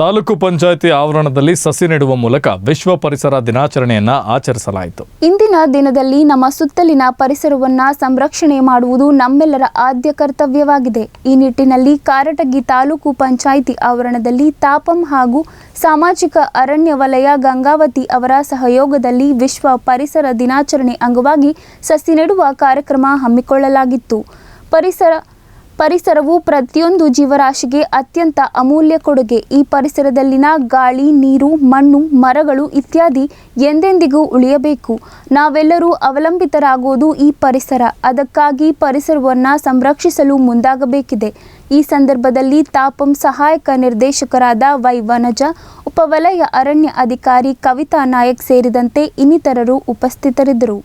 ತಾಲೂಕು ಪಂಚಾಯಿತಿ ಆವರಣದಲ್ಲಿ ಸಸಿ ನೆಡುವ ಮೂಲಕ ವಿಶ್ವ ಪರಿಸರ ದಿನಾಚರಣೆಯನ್ನ ಆಚರಿಸಲಾಯಿತು. ಇಂದಿನ ದಿನದಲ್ಲಿ ನಮ್ಮ ಸುತ್ತಲಿನ ಪರಿಸರವನ್ನ ಸಂರಕ್ಷಣೆ ಮಾಡುವುದು ನಮ್ಮೆಲ್ಲರ ಆದ್ಯ ಕರ್ತವ್ಯವಾಗಿದೆ. ಈ ನಿಟ್ಟಿನಲ್ಲಿ ಕಾರಟಗಿ ತಾಲೂಕು ಪಂಚಾಯಿತಿ ಆವರಣದಲ್ಲಿ ತಾಪಂ ಹಾಗೂ ಸಾಮಾಜಿಕ ಅರಣ್ಯ ವಲಯ ಗಂಗಾವತಿ ಅವರ ಸಹಯೋಗದಲ್ಲಿ ವಿಶ್ವ ಪರಿಸರ ದಿನಾಚರಣೆ ಅಂಗವಾಗಿ ಸಸಿ ನೆಡುವ ಕಾರ್ಯಕ್ರಮ ಹಮ್ಮಿಕೊಳ್ಳಲಾಗಿತ್ತು. ಪರಿಸರ ಪರಿಸರವು ಪ್ರತಿಯೊಂದು ಜೀವರಾಶಿಗೆ ಅತ್ಯಂತ ಅಮೂಲ್ಯ ಕೊಡುಗೆ. ಈ ಪರಿಸರದಲ್ಲಿನ ಗಾಳಿ, ನೀರು, ಮಣ್ಣು, ಮರಗಳು ಇತ್ಯಾದಿ ಎಂದೆಂದಿಗೂ ಉಳಿಯಬೇಕು. ನಾವೆಲ್ಲರೂ ಅವಲಂಬಿತರಾಗುವುದು ಈ ಪರಿಸರ. ಅದಕ್ಕಾಗಿ ಪರಿಸರವನ್ನು ಸಂರಕ್ಷಿಸಲು ಮುಂದಾಗಬೇಕಿದೆ. ಈ ಸಂದರ್ಭದಲ್ಲಿ ತಾಪಂ ಸಹಾಯಕ ನಿರ್ದೇಶಕರಾದ ವೈ ವನಜ, ಉಪವಲಯ ಅರಣ್ಯ ಅಧಿಕಾರಿ ಕವಿತಾ ನಾಯಕ್ ಸೇರಿದಂತೆ ಇನ್ನಿತರರು ಉಪಸ್ಥಿತರಿದ್ದರು.